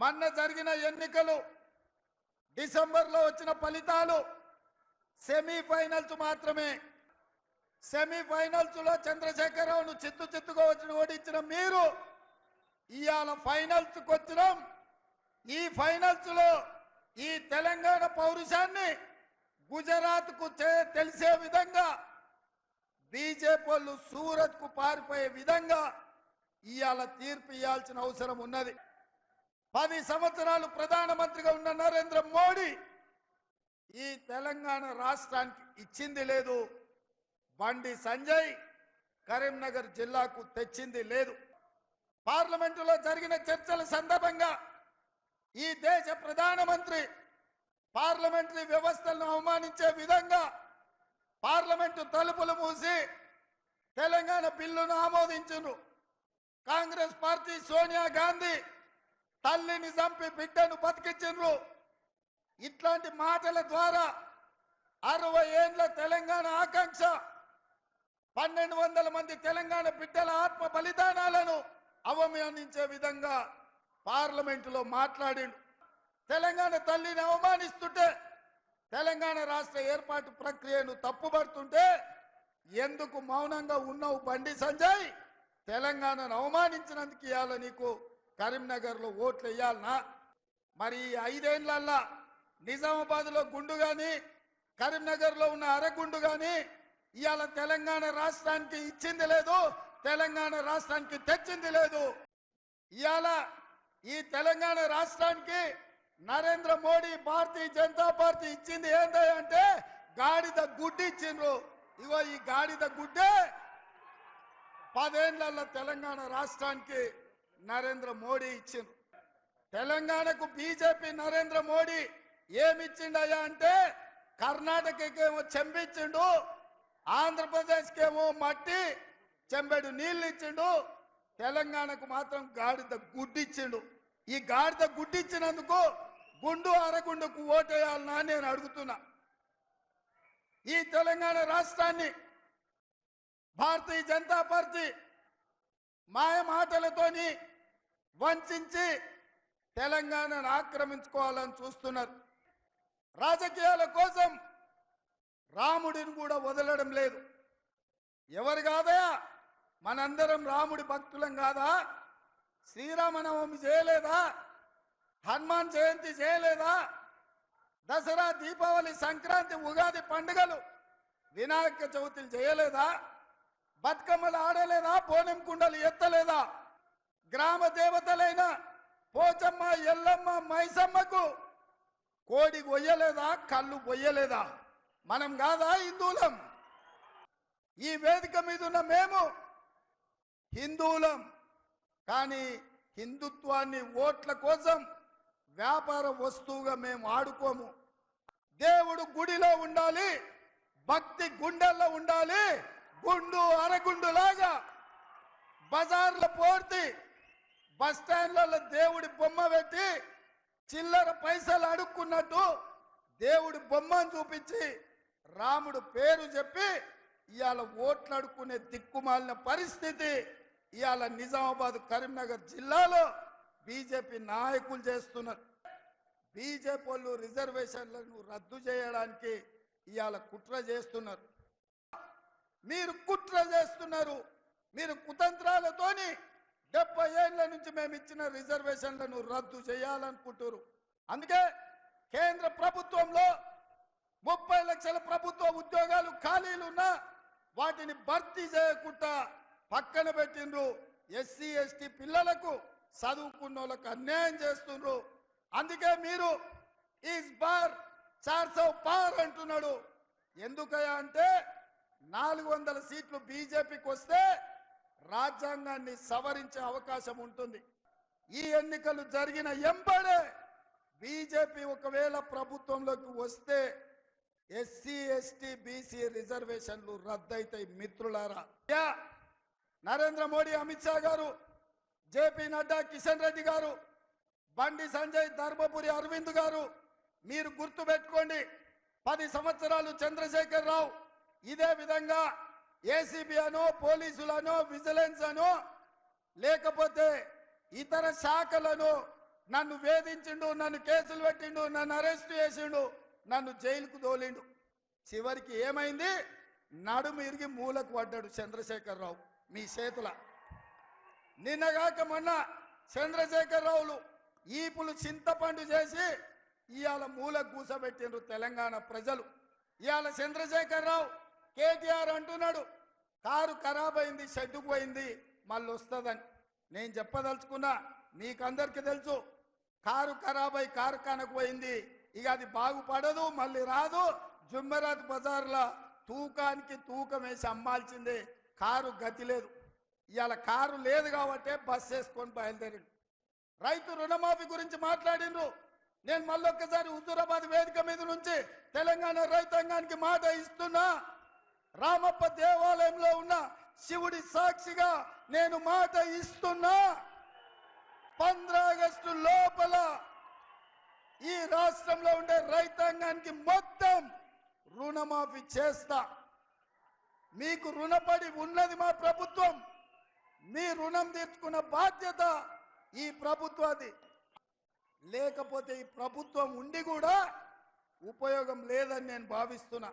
మొన్న జరిగిన ఎన్నికలు డిసెంబర్లో వచ్చిన ఫలితాలు సెమీఫైనల్స్ మాత్రమే. సెమీఫైనల్స్లో చంద్రశేఖరరావును చిత్తు చిత్తుగా వచ్చిన ఓడించిన మీరు ఇవాళ ఫైనల్స్కి వచ్చినాం. ఈ ఫైనల్స్లో ఈ తెలంగాణ పౌరుషాన్ని గుజరాత్కు తెలిసే విధంగా బీజేపీ వాళ్ళు సూరత్కు పారిపోయే విధంగా ఇవాళ తీర్పు ఇవ్వాల్సిన అవసరం ఉన్నది. పది సంవత్సరాలు ప్రధానమంత్రిగా ఉన్న నరేంద్ర మోడీ ఈ తెలంగాణ రాష్ట్రానికి ఇచ్చింది లేదు. బండి సంజయ్ కరీంనగర్ జిల్లాకు తెచ్చింది లేదు. పార్లమెంటులో జరిగిన చర్చల సందర్భంగా ఈ దేశ ప్రధానమంత్రి పార్లమెంటరీ వ్యవస్థలను అవమానించే విధంగా పార్లమెంటు తలుపులు మూసి తెలంగాణ బిల్లును ఆమోదించును. కాంగ్రెస్ పార్టీ సోనియా గాంధీ తల్లిని చంపి బిడ్డను బతికించు ఇట్లాంటి మాటల ద్వారా అరవై ఏండ్ల తెలంగాణ ఆకాంక్ష పన్నెండు వందల మంది తెలంగాణ బిడ్డల ఆత్మ బలిదానాలను అవమానించే విధంగా పార్లమెంటులో మాట్లాడిండు. తెలంగాణ తల్లిని అవమానిస్తుంటే తెలంగాణ రాష్ట్ర ఏర్పాటు ప్రక్రియను తప్పుపడుతుంటే ఎందుకు మౌనంగా ఉన్నావు బండి సంజయ్? తెలంగాణను అవమానించినందుకు ఇవాళ నీకు కరీంనగర్లో ఓట్లు వేయాలనా మరి ఈ ఐదేళ్ళల్లా నిజామాబాద్లో గుండు కానీ కరీంనగర్లో ఉన్న అరగుండు కానీ ఇవాళ తెలంగాణ రాష్ట్రానికి ఇచ్చింది లేదు తెలంగాణ రాష్ట్రానికి తెచ్చింది లేదు. ఇవాళ ఈ తెలంగాణ రాష్ట్రానికి నరేంద్ర మోడీ భారతీయ జనతా పార్టీ ఇచ్చింది ఏంటంటే గాడిద గుడ్డి ఇచ్చిండ్రు. ఇగో ఈ గాడిద గుడ్డే పదేళ్ళలో తెలంగాణ రాష్ట్రానికి నరేంద్ర మోడీ ఇచ్చింది తెలంగాణకు బీజేపీ నరేంద్ర మోడీ ఏమిచ్చిండయ్యా అంటే కర్ణాటకకేమో చెంపిచ్చిండు ఆంధ్రప్రదేశ్కేమో మట్టి చెంబెడు నీళ్ళు ఇచ్చిండు తెలంగాణకు మాత్రం గాడిద గుడ్డిచ్చిండు. ఈ గాడిద గుడ్డిచ్చినందుకు గుండు అరగుండుకు ఓటేయాలనా నేను అడుగుతున్నా. ఈ తెలంగాణ రాష్ట్రాన్ని భారతీయ జనతా పార్టీ మాయ మాటలతోని వంచి తెలంగాణను ఆక్రమించుకోవాలని చూస్తున్నారు. రాజకీయాల కోసం రాముడిని కూడా వదలడం లేదు. ఎవరు కాదా? మనందరం రాముడి భక్తులం కాదా? శ్రీరామనవమి చేయలేదా? హనుమాన్ జయంతి చేయలేదా? దసరా దీపావళి సంక్రాంతి ఉగాది పండుగలు వినాయక చవితులు చేయలేదా? బతుకమ్మలు ఆడలేదా? పోనెం కుండలు ఎత్తలేదా? గ్రామ దేవతలైన పోచమ్మ ఎల్లమ్మ మైసమ్మకు కోడి కొయ్యలేదా కళ్ళు పొయ్యలేదా మనం కాదా హిందువులం? ఈ వేదిక మీద ఉన్న మేము హిందువులం. కానీ హిందుత్వాన్ని ఓట్ల కోసం వ్యాపార వస్తువుగా మేము ఆడుకోము. దేవుడు గుడిలో ఉండాలి భక్తి గుండెల్లో ఉండాలి గుండు అరగుండు లాగా పోర్తి బస్ స్టాండ్లలో దేవుడి బొమ్మ పెట్టి చిల్లర పైసలు అడుక్కున్నట్టు దేవుడి బొమ్మను చూపించి రాముడు పేరు చెప్పి ఇవాళ ఓట్లు అడుక్కునే దిక్కుమాలిన పరిస్థితి ఇవాళ నిజామాబాద్ కరీంనగర్ జిల్లాలో బీజేపీ నాయకులు చేస్తున్నారు. బీజేపీ వాళ్ళు రిజర్వేషన్లను రద్దు చేయడానికి ఇవాళ కుట్ర చేస్తున్నారు. మీరు కుట్ర చేస్తున్నారు. మీరు కుతంత్రాలతోని డెబ్బై ఏళ్ళ నుంచి మేము ఇచ్చిన రిజర్వేషన్లను రద్దు చేయాలనుకుంటున్నారు అందుకే కేంద్ర ప్రభుత్వంలో ముప్పై లక్షల ప్రభుత్వ ఉద్యోగాలు ఖాళీలున్నా వాటిని భర్తీ చేయకుండా పక్కన పెట్టిండ్రు ఎస్సీ ఎస్టీ పిల్లలకు చదువుకున్న వాళ్ళకు అన్యాయం చేస్తుండ్రు. అందుకే మీరు ఈజ్ బార్ చార్సౌ పార్ అంటున్నాడు. ఎందుకయ్యా అంటే నాలుగు వందల సీట్లు బీజేపీకి వస్తే రాజ్యాంగాన్ని సవరించే అవకాశం ఉంటుంది. ఈ ఎన్నికలు జరిగిన ఎంబడే బీజేపీ ఒకవేళ ప్రభుత్వంలోకి వస్తే ఎస్సీ ఎస్టీ బీసీ రిజర్వేషన్లు రద్దయితాయి మిత్రులారా. యా, నరేంద్ర మోడీ అమిత్ షా గారు జేపీ నడ్డా కిషన్ రెడ్డి గారు బండి సంజయ్ ధర్మపురి అరవింద్ గారు మీరు గుర్తు పెట్టుకోండి పది సంవత్సరాలు చంద్రశేఖర్ రావు ఇదే విధంగా ఏసీబీ అనో పోలీసులనో విజిలెన్స్ అనో లేకపోతే ఇతర శాఖలను నన్ను వేధించిండు నన్ను కేసులు పెట్టిండు నన్ను అరెస్ట్ చేసిండు నన్ను జైలుకు తోలిండు. చివరికి ఏమైంది? నడుము ఇరిగి మూలకు పడ్డాడు చంద్రశేఖరరావు మీ చేతుల. నిన్నగాక మొన్న చంద్రశేఖరరావులు ఈపులు చింతపండు చేసి ఇవాళ మూలకు కూసబెట్టిండ్రు తెలంగాణ ప్రజలు. ఇవాళ చంద్రశేఖరరావు కేటీఆర్ అంటున్నాడు కారు ఖరాబ్ అయింది షెడ్డుకు పోయింది మళ్ళీ వస్తుందని. నేను చెప్పదలుచుకున్నా మీకందరికీ తెలుసు కారు ఖరాబ్ అయి కారు కనకపోయింది ఇక అది బాగుపడదు మళ్ళీ రాదు. జుమ్మెరాత్ బజార్లో తూకానికి తూకం వేసి అమ్మాల్సిందే కారు గతి లేదు. ఇవాళ కారు లేదు కాబట్టే బస్ వేసుకొని బయలుదేరిండు. రైతు రుణమాఫీ గురించి మాట్లాడిండ్రు. నేను మళ్ళొక్కసారి హుజూరాబాద్ వేదిక మీద నుంచి తెలంగాణ రైతాంగానికి మాట ఇస్తున్నా రామప్ప దేవాలయంలో ఉన్న శివుడి సాక్షిగా నేను మాట ఇస్తున్నా. పంద్రా ఆగస్టు లోపల ఈ రాష్ట్రంలో ఉండే రైతాంగానికి మొత్తం రుణమాఫీ చేస్తా. మీకు రుణపడి ఉన్నది మా ప్రభుత్వం. మీ రుణం తీర్చుకున్న బాధ్యత ఈ ప్రభుత్వాది. లేకపోతే ఈ ప్రభుత్వం ఉండి కూడా ఉపయోగం లేదని నేను భావిస్తున్నా.